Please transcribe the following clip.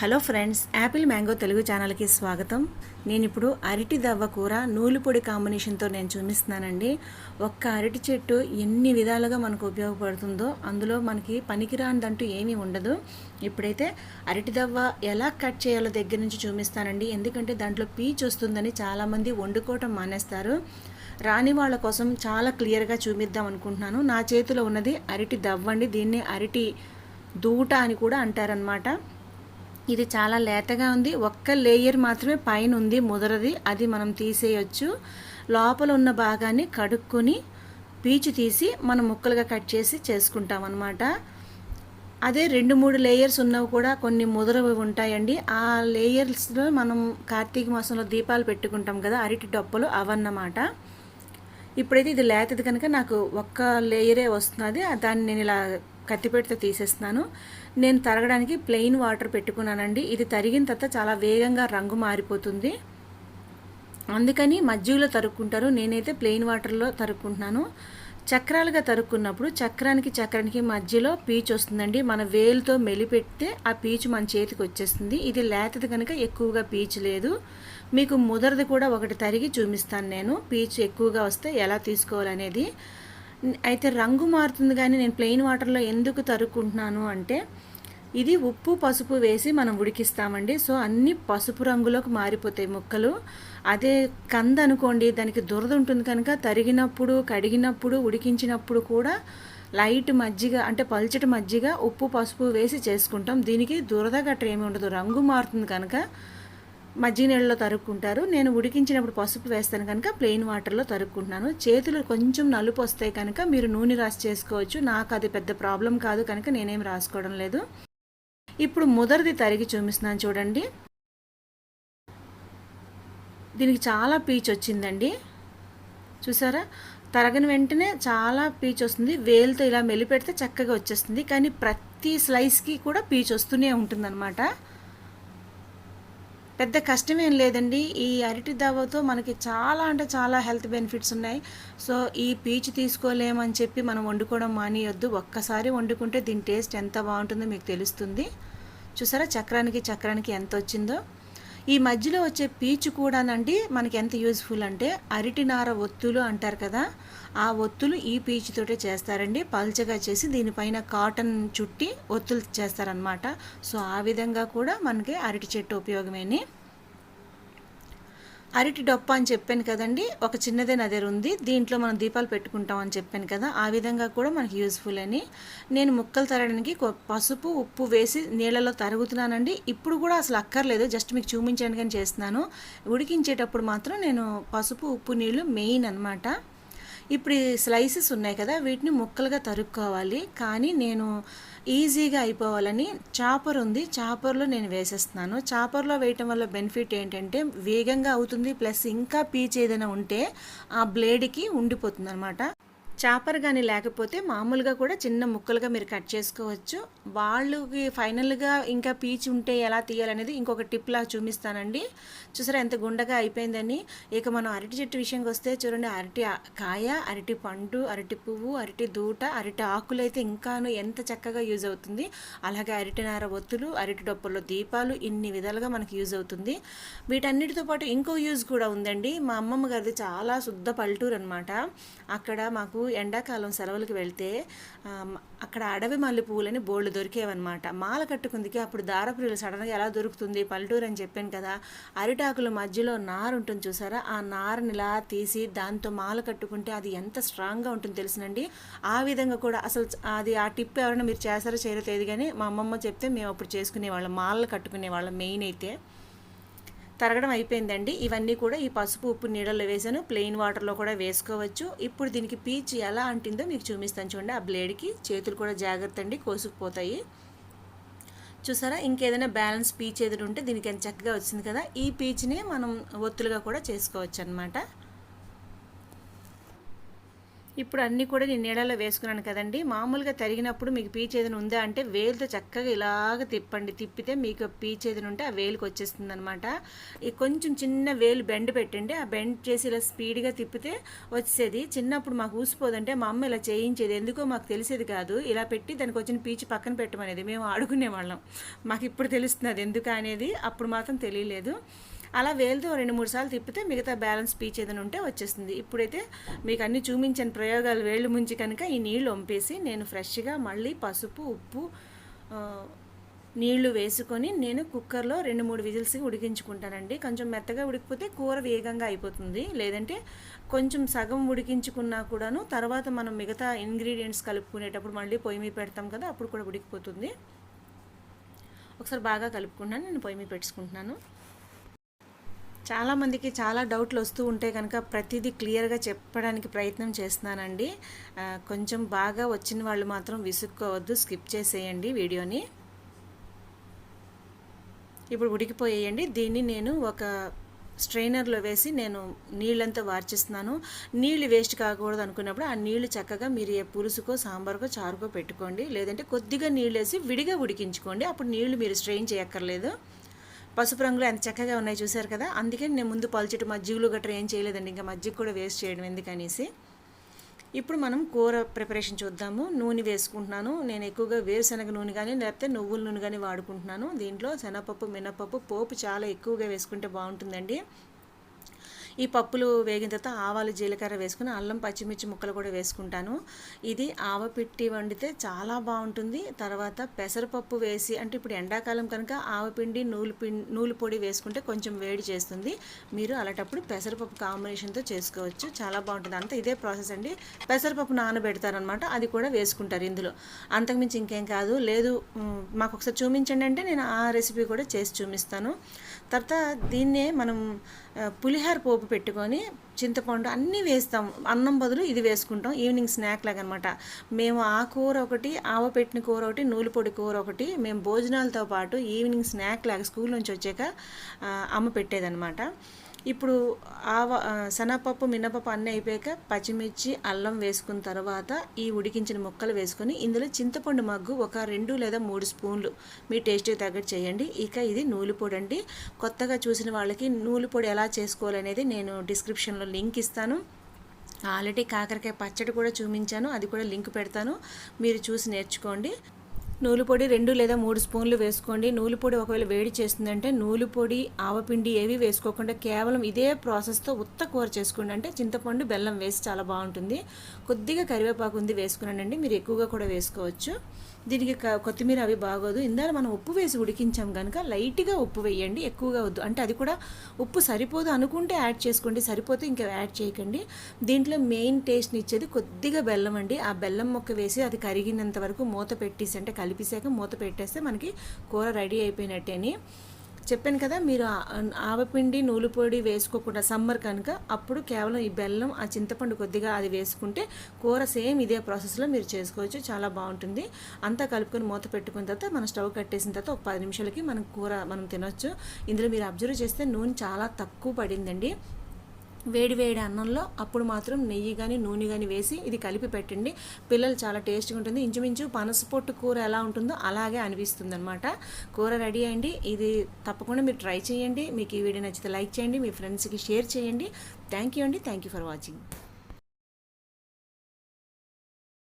Hello friends apple mango Telugu ఛానల్కి స్వాగతం. నేను ఇప్పుడు అరటి దవ్వ కూర నూలుపొడి కాంబినేషన్తో నేను చూపిస్తున్నానండి. ఒక్క అరటి చెట్టు ఎన్ని విధాలుగా మనకు ఉపయోగపడుతుందో అందులో మనకి పనికిరానిదంటూ ఏమీ ఉండదు. ఇప్పుడైతే అరటి దవ్వ ఎలా కట్ చేయాలో దగ్గర నుంచి చూపిస్తానండి. ఎందుకంటే దాంట్లో పీచ్ వస్తుందని చాలామంది వండుకోవటం మానేస్తారు. రాని వాళ్ళ కోసం చాలా క్లియర్గా చూపిద్దాం అనుకుంటున్నాను. నా చేతిలో ఉన్నది అరటి దవ్వండి దీన్ని అరటి దూట అని కూడా అంటారనమాట ఇది చాలా లేతగా ఉంది. ఒక్క లేయర్ మాత్రమే పైన ఉంది ముదరది. అది మనం తీసేయచ్చు. లోపల ఉన్న భాగాన్ని కడుక్కొని పీచు తీసి మనం ముక్కలుగా కట్ చేసి చేసుకుంటాం అనమాట అదే రెండు మూడు లేయర్స్ ఉన్నవి కూడా కొన్ని ముదరవి ఉంటాయండి. ఆ లేయర్స్లో మనం కార్తీక మాసంలో దీపాలు పెట్టుకుంటాం కదా అరటి డొప్పలు అవన్నమాట. ఇప్పుడైతే ఇది లేతది కనుక నాకు ఒక్క లేయరే వస్తున్నది. దాన్ని నేను ఇలా కత్తిపెడితే తీసేస్తున్నాను. నేను తరగడానికి ప్లెయిన్ వాటర్ పెట్టుకున్నానండి. ఇది తరిగిన తర్వాత చాలా వేగంగా రంగు మారిపోతుంది. అందుకని మజ్జిగలో తరుక్కుంటారు. నేనైతే ప్లెయిన్ వాటర్లో తరుక్కుంటున్నాను. చక్రాలుగా తరుక్కున్నప్పుడు చక్రానికి చక్రానికి మధ్యలో పీచు వస్తుందండి. మన వేలుతో మెలిపెడితే ఆ పీచు మన చేతికి వచ్చేస్తుంది. ఇది లేతది కనుక ఎక్కువగా పీచు లేదు. మీకు ముదరది కూడా ఒకటి తరిగి చూపిస్తాను నేను. పీచు ఎక్కువగా వస్తే ఎలా తీసుకోవాలనేది. అయితే రంగు మారుతుంది కానీ నేను ప్లెయిన్ వాటర్లో ఎందుకు తరుక్కుంటున్నాను అంటే ఇది ఉప్పు పసుపు వేసి మనం ఉడికిస్తామండి. సో అన్నీ పసుపు రంగులోకి మారిపోతాయి ముక్కలు. అదే కంద అనుకోండి దానికి దురద ఉంటుంది కనుక తరిగినప్పుడు కడిగినప్పుడు ఉడికించినప్పుడు కూడా లైట్ మజ్జిగ అంటే పల్చటి మజ్జిగ ఉప్పు పసుపు వేసి చేసుకుంటాం. దీనికి దురద గట్ర ఏమి ఉండదు. రంగు మారుతుంది కనుక మజ్జిగనీళ్ళలో తరుక్కుంటారు. నేను ఉడికించినప్పుడు పసుపు వేస్తాను కనుక ప్లెయిన్ వాటర్లో తరుక్కుంటున్నాను. చేతులు కొంచెం నలుపు వస్తాయి కనుక మీరు నూనె రాసి చేసుకోవచ్చు. నాకు అది పెద్ద ప్రాబ్లం కాదు కనుక నేనేం రాసుకోవడం లేదు. ఇప్పుడు ముదరిది తరిగి చూపిస్తున్నాను చూడండి. దీనికి చాలా పీచ్ వచ్చిందండి. చూసారా? తరగని వెంటనే చాలా పీచ్ వస్తుంది. వేలుతో ఇలా మెలిపెడితే చక్కగా వచ్చేస్తుంది. కానీ ప్రతి స్లైస్కి కూడా పీచ్ వస్తూనే ఉంటుందన్నమాట. పెద్ద కష్టమేం లేదండి. ఈ అరటి దవ్వతో మనకి చాలా అంటే చాలా హెల్త్ బెనిఫిట్స్ ఉన్నాయి. సో ఈ పీచ్ తీసుకోలేమని చెప్పి మనం వండుకోవడం మానేయొద్దు. ఒక్కసారి వండుకుంటే దీని టేస్ట్ ఎంత బాగుంటుందో మీకు తెలుస్తుంది. చూసారా? చక్రానికి చక్రానికి ఎంత వచ్చిందో ఈ మధ్యలో వచ్చే పీచు కూడానండి మనకి ఎంత యూజ్ఫుల్ అంటే అరటి నార ఒత్తులు అంటారు కదా ఆ ఒత్తులు ఈ పీచుతోటే చేస్తారండి. పల్చగా చేసి దీనిపైన కాటన్ చుట్టి ఒత్తులు చేస్తారనమాట సో ఆ విధంగా కూడా మనకి అరటి చెట్టు ఉపయోగమేని. అరటి డొప్ప అని చెప్పాను కదండి ఒక చిన్నదే నదర్ ఉంది. దీంట్లో మనం దీపాలు పెట్టుకుంటాం అని చెప్పాను కదా ఆ విధంగా కూడా మనకి యూజ్ఫుల్ అని. నేను ముక్కలు తరగడానికి పసుపు ఉప్పు వేసి నీళ్ళలో తరుగుతున్నానండి. ఇప్పుడు కూడా అసలు అక్కర్లేదు జస్ట్ మీకు చూపించడానికి చేస్తున్నాను. ఉడికించేటప్పుడు మాత్రం నేను పసుపు ఉప్పు నీళ్ళు మెయిన్ అనమాట ఇప్పుడు ఈ స్లైసెస్ ఉన్నాయి కదా వీటిని ముక్కలుగా తరుక్కోవాలి. కానీ నేను ఈజీగా అయిపోవాలని చాపర్ ఉంది. చాపర్లో నేను వేసేస్తున్నాను. చాపర్లో వేయటం వల్ల బెనిఫిట్ ఏంటంటే వేగంగా అవుతుంది ప్లస్ ఇంకా పీచ్ ఏదైనా ఉంటే ఆ బ్లేడ్కి ఉండిపోతుంది అనమాట చాపర్ కానీ లేకపోతే మామూలుగా కూడా చిన్న ముక్కలుగా మీరు కట్ చేసుకోవచ్చు. వాళ్ళకి ఫైనల్గా ఇంకా పీచు ఉంటే ఎలా తీయాలనేది ఇంకొక టిప్లా చూపిస్తానండి. చూసారా ఎంత గుండగా అయిపోయిందని. ఇక మనం అరటి చెట్టు విషయంకి వస్తే చూడండి అరటి కాయ అరటి పండు అరటి పువ్వు అరటి దూట అరటి ఆకులు అయితే ఇంకాను ఎంత చక్కగా యూజ్ అవుతుంది. అలాగే అరటి నార ఒత్తులు అరటి డొప్పల్లో దీపాలు ఇన్ని విధాలుగా మనకి యూజ్ అవుతుంది. వీటన్నిటితో పాటు ఇంకో యూజ్ కూడా ఉందండి. మా అమ్మమ్మ గారిది చాలా శుద్ధ పల్లెటూరు అనమాట అక్కడ మాకు ఎండాకాలం సెలవులకు వెళ్తే అక్కడ అడవి మల్లె పువ్వులని బోళ్ళు దొరికేవన్నమాట. మాల కట్టుకుందికి అప్పుడు దారపురీలు సడన్గా ఎలా దొరుకుతుంది పల్లెటూరు అని చెప్పాను కదా అరిటాకుల మధ్యలో నారు ఉంటుంది చూసారా? ఆ నారుని ఇలా తీసి దాంతో మాల కట్టుకుంటే అది ఎంత స్ట్రాంగ్గా ఉంటుంది తెలిసినండి. ఆ విధంగా కూడా అసలు అది ఆ టిప్ ఎవరైనా మీరు చేస్తారో చేయరో తెలియదు కానీ మా అమ్మమ్మ చెప్తే మేము అప్పుడు చేసుకునేవాళ్ళం మాలలు కట్టుకునేవాళ్ళం మెయిన్ అయితే. తరగడం అయిపోయిందండి. ఇవన్నీ కూడా ఈ పసుపు ఉప్పు నీడలో వేసాను. ప్లెయిన్ వాటర్లో కూడా వేసుకోవచ్చు. ఇప్పుడు దీనికి పీచ్ ఎలా అంటిందో మీకు చూపిస్తాను చూడండి. ఆ బ్లేడ్కి చేతులు కూడా జాగ్రత్త అండి కోసుకుపోతాయి. చూసారా? ఇంకేదైనా బ్యాలెన్స్ పీచ్ ఏదైనా ఉంటే దీనికి ఎంత చక్కగా వచ్చింది కదా? ఈ పీచ్ని మనం ఒత్తులుగా కూడా చేసుకోవచ్చు అనమాట ఇప్పుడు అన్నీ కూడా నేను నీళ్ళలో వేసుకున్నాను కదండి. మామూలుగా తరిగినప్పుడు మీకు పీచ్ ఏదైనా ఉందా అంటే వేలుతో చక్కగా ఇలాగ తిప్పండి. తిప్పితే మీకు పీచ్ ఏదైనా ఉంటే ఆ వేలుకి వచ్చేస్తుంది అనమాట ఈ కొంచెం చిన్న వేలు బెండ్ పెట్టండి. ఆ బెండ్ చేసి ఇలా స్పీడ్గా తిప్పితే వచ్చేది. చిన్నప్పుడు మాకు ఊసిపోదంటే మా అమ్మ ఇలా చేయించేది. ఎందుకో మాకు తెలిసేది కాదు. ఇలా పెట్టి దానికి వచ్చిన పీచి పక్కన పెట్టమనేది. మేము ఆడుకునేవాళ్ళం మాకు ఇప్పుడు తెలుస్తుంది ఎందుకు అనేది. అప్పుడు మాత్రం తెలియలేదు. అలా వేలుతో రెండు మూడు సార్లు తిప్పితే మిగతా బ్యాలెన్స్ పీచ్ ఏదైనా ఉంటే వచ్చేస్తుంది. ఇప్పుడైతే మీకు అన్ని చూపించిన ప్రయోగాలు వేళ్ళు ముంచి కనుక ఈ నీళ్ళు వంపేసి నేను ఫ్రెష్గా మళ్ళీ పసుపు ఉప్పు నీళ్ళు వేసుకొని నేను కుక్కర్లో రెండు మూడు విజిల్స్ ఉడికించుకుంటానండి. కొంచెం మెత్తగా ఉడికిపోతే కూర వేగంగా అయిపోతుంది. లేదంటే కొంచెం సగం ఉడికించుకున్నా కూడాను తర్వాత మనం మిగతా ఇంగ్రీడియంట్స్ కలుపుకునేటప్పుడు మళ్ళీ పొయ్యి మీద పెడతాం కదా అప్పుడు కూడా ఉడికిపోతుంది. ఒకసారి బాగా కలుపుకున్నాను నేను పొయ్యి మీద పెట్టుకుంటున్నాను. చాలామందికి చాలా డౌట్లు వస్తూ ఉంటే కనుక ప్రతిదీ క్లియర్గా చెప్పడానికి ప్రయత్నం చేస్తున్నానండి. కొంచెం బాగా వచ్చిన వాళ్ళు మాత్రం విసుక్కోవద్దు. స్కిప్ చేసేయండి వీడియోని. ఇప్పుడు ఉడికిపోయేయండి. దీన్ని నేను ఒక స్ట్రైనర్లో వేసి నేను నీళ్ళంతా వార్చిస్తున్నాను. నీళ్ళు వేస్ట్ కాకూడదు అనుకున్నప్పుడు ఆ నీళ్ళు చక్కగా మీరు ఏ పులుసుకో సాంబార్కో చారుకో పెట్టుకోండి. లేదంటే కొద్దిగా నీళ్ళు వేసి విడిగా ఉడికించుకోండి. అప్పుడు నీళ్ళు మీరు స్ట్రెయిన్ చేయక్కర్లేదు. పసుపు రంగులో ఎంత చక్కగా ఉన్నాయి చూసారు కదా? అందుకే నేను ముందు పలుచటి మజ్జిగలు గట్రా ఏం చేయలేదండి. ఇంకా మజ్జిగ కూడా వేస్ట్ చేయడం ఎందుకనేసి. ఇప్పుడు మనం కూర ప్రిపరేషన్ చూద్దాము. నూనె వేసుకుంటున్నాను. నేను ఎక్కువగా వేరుశనగ నూనె కానీ లేకపోతే నువ్వుల నూనె కానీ వాడుకుంటున్నాను. దీంట్లో శనగపప్పు మినపప్పు పోపు చాలా ఎక్కువగా వేసుకుంటే బాగుంటుందండి. ఈ పప్పులు వేగిన తర్వాత ఆవాలు జీలకర్ర వేసుకుని అల్లం పచ్చిమిర్చి ముక్కలు కూడా వేసుకుంటాను. ఇది ఆవపిట్టి వండితే చాలా బాగుంటుంది. తర్వాత పెసరపప్పు వేసి అంటే ఇప్పుడు ఎండాకాలం కనుక ఆవపిండి నూలు పిండి నూలు పొడి వేసుకుంటే కొంచెం వేడి చేస్తుంది. మీరు అలాంటప్పుడు పెసరపప్పు కాంబినేషన్తో చేసుకోవచ్చు. చాలా బాగుంటుంది. అంతా ఇదే ప్రాసెస్ అండి. పెసరపప్పు నానబెడతారనమాట అది కూడా వేసుకుంటారు ఇందులో. అంతకుమించి ఇంకేం కాదు. లేదు మాకు ఒకసారి చూపించండి అంటే నేను ఆ రెసిపీ కూడా చేసి చూపిస్తాను. తర్వాత దీన్నే మనం పులిహార పోపు పెట్టుకొని చింతపండు అన్నీ వేస్తాం. అన్నం బదులు ఇది వేసుకుంటాం. ఈవినింగ్ స్నాక్ లాగా అనమాట మేము ఆ కూర ఒకటి ఆవ పెట్టిన కూర ఒకటి నూలు పొడి కూర ఒకటి మేము భోజనాలతో పాటు ఈవినింగ్ స్నాక్ లాగా స్కూల్ నుంచి వచ్చాక అమ్మ పెట్టేదనమాట. ఇప్పుడు ఆవ శనగపప్పు మినపప్పు అన్నీ అయిపోయాక పచ్చిమిర్చి అల్లం వేసుకున్న తర్వాత ఈ ఉడికించిన ముక్కలు వేసుకొని ఇందులో చింతపండు మగ్గు ఒక రెండు లేదా మూడు స్పూన్లు. మీ టేస్ట్కి తగ్గట్టు చేయండి. ఇక ఇది నూలుపొడి అండి. కొత్తగా చూసిన వాళ్ళకి నూలుపొడి ఎలా చేసుకోవాలనేది నేను డిస్క్రిప్షన్లో లింక్ ఇస్తాను. ఆల్రెడీ కాకరకాయ పచ్చడి కూడా చూపించాను. అది కూడా లింక్ పెడతాను. మీరు చూసి నేర్చుకోండి. నూలు పొడి రెండు లేదా మూడు స్పూన్లు వేసుకోండి. నూలు పొడి ఒకవేళ వేడి చేస్తుందంటే నూలు పొడి ఆవపిండి ఏవి వేసుకోకుండా కేవలం ఇదే ప్రాసెస్తో ఉత్త కూర చేసుకోండి. అంటే చింతపండు బెల్లం వేసి చాలా బాగుంటుంది. కొద్దిగా కరివేపాకు ఉంది వేసుకున్నానండి. మీరు ఎక్కువగా కూడా వేసుకోవచ్చు. దీనికి కొత్తిమీర అవి బాగోదు. ఇందాక మనం ఉప్పు వేసి ఉడికించాం కనుక లైట్గా ఉప్పు వేయండి ఎక్కువగా వద్దు. అంటే అది కూడా ఉప్పు సరిపోదు అనుకుంటే యాడ్ చేసుకోండి సరిపోతే ఇంకా యాడ్ చేయకండి. దీంట్లో మెయిన్ టేస్ట్ని ఇచ్చేది కొద్దిగా బెల్లం అండి. ఆ బెల్లం మొక్క వేసి అది కరిగినంత వరకు మూత పెట్టేసి అంటే కలిపేసాక మూత పెట్టేస్తే మనకి కూర రెడీ అయిపోయినట్టేని. చెప్పాను కదా మీరు ఆవపిండి నూలు పొడి వేసుకోకుండా సమ్మర్ కనుక అప్పుడు కేవలం ఈ బెల్లం ఆ చింతపండు కొద్దిగా అది వేసుకుంటే కూర సేమ్ ఇదే ప్రాసెస్లో మీరు చేసుకోవచ్చు. చాలా బాగుంటుంది. అంతా కలుపుకొని మూత పెట్టుకున్న తర్వాత మనం స్టవ్ కట్టేసిన తర్వాత ఒక పది నిమిషాలకి మనం కూర మనం తినొచ్చు. ఇందులో మీరు అబ్జర్వ్ చేస్తే నూనె చాలా తక్కువ పడిందండి. వేడి వేడి అన్నంలో అప్పుడు మాత్రం నెయ్యి కానీ నూనె కానీ వేసి ఇది కలిపి పెట్టండి. పిల్లలు చాలా టేస్ట్గా ఉంటుంది. ఇంచుమించు పనసపొట్టు కూర ఎలా ఉంటుందో అలాగే అనిపిస్తుంది అనమాట కూర రెడీ అయ్యండి. ఇది తప్పకుండా మీరు ట్రై చేయండి. మీకు ఈ వీడియో నచ్చితే లైక్ చేయండి. మీ ఫ్రెండ్స్కి షేర్ చేయండి. థ్యాంక్ యూ అండి. Thank you for watching.